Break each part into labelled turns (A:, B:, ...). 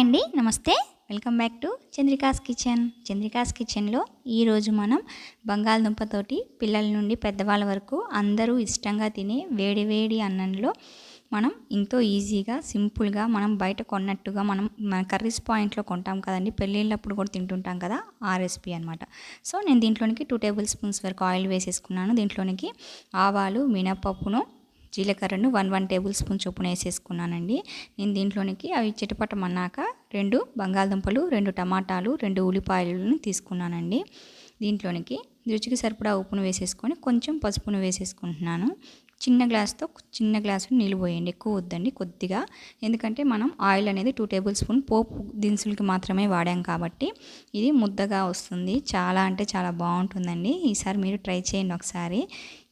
A: అండి. నమస్తే. Welcome back to Chandrika's kitchen. Chandrika's కిచెన్లో ఈరోజు మనం బంగాళదుంపతోటి పిల్లల నుండి పెద్దవాళ్ళ వరకు అందరూ ఇష్టంగా తినే వేడి వేడి అన్నంలో మనం ఎంతో ఈజీగా సింపుల్గా మనం బయట కొన్నట్టుగా మనం మన కర్రీస్ పాయింట్లో కొంటాం కదండి. పెళ్ళిళ్ళప్పుడు కూడా తింటుంటాం కదా ఆ రెసిపీ అనమాట సో నేను దీంట్లోనికి టూ టేబుల్ స్పూన్స్ వరకు ఆయిల్ వేసేసుకున్నాను. దీంట్లోనికి ఆవాలు మినపప్పును జీలకర్రను వన్ వన్ టేబుల్ స్పూన్ చొప్పున వేసేసుకున్నానండి. నేను దీంట్లోనికి అవి చిటపటమన్నాక రెండు బంగాళదుంపలు రెండు టమాటాలు రెండు ఉల్లిపాయలను తీసుకున్నానండి. దీంట్లోనికి రుచికి సరిపడా ఉప్పును వేసేసుకొని కొంచెం పసుపును వేసేసుకుంటున్నాను. చిన్న గ్లాస్తో చిన్న గ్లాసు నీళ్ళు పోయండి. ఎక్కువ వద్దండి కొద్దిగా. ఎందుకంటే మనం ఆయిల్ అనేది టూ టేబుల్ స్పూన్ పోపు దినుసులకి మాత్రమే వాడాం కాబట్టి ఇది ముద్దగా వస్తుంది. చాలా అంటే చాలా బాగుంటుందండి. ఈసారి మీరు ట్రై చేయండి ఒకసారి.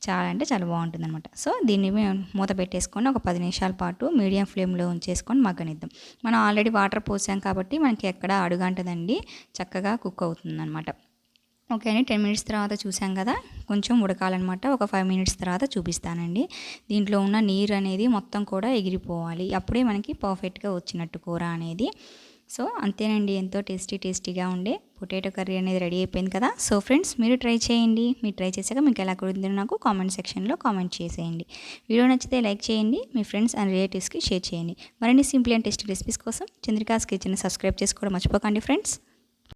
A: చాలా అంటే చాలా బాగుంటుంది అనమాట సో దీన్ని మూత పెట్టేసుకొని ఒక పది నిమిషాల పాటు మీడియం ఫ్లేమ్లో ఉంచేసుకొని మగ్గనిద్దాం. మనం ఆల్రెడీ వాటర్ పోసాం కాబట్టి మనకి ఎక్కడ అడుగంటదండి. చక్కగా కుక్ అవుతుంది అనమాట ఓకే అండి. టెన్ మినిట్స్ తర్వాత చూసాం కదా? కొంచెం ఉడకాలన్నమాట. ఒక ఫైవ్ మినిట్స్ తర్వాత చూపిస్తానండి. దీంట్లో ఉన్న నీరు అనేది మొత్తం కూడా ఎగిరిపోవాలి. అప్పుడే మనకి పర్ఫెక్ట్గా వచ్చినట్టు కూర అనేది. సో అంతేనండి. ఎంతో టేస్టీ టేస్టీగా ఉండే పొటాటో కర్రీ అనేది రెడీ అయిపోయింది కదా? సో ఫ్రెండ్స్ మీరు ట్రై చేయండి. మీరు ట్రై చేశాక మీకు ఎలా కుదిరిందో నాకు కామెంట్ సెక్షన్లో కామెంట్ చేసేయండి. వీడియో నచ్చితే లైక్ చేయండి. మీ ఫ్రెండ్స్ అండ్ రిలేటివ్స్కి షేర్ చేయండి. మరిన్ని సింపుల్ అండ్ టేస్టీ రెసిపీస్ కోసం చంద్రికాస్ కిచెన్ సబ్స్క్రైబ్ చేసుకోవడం మర్చిపోకండి ఫ్రెండ్స్.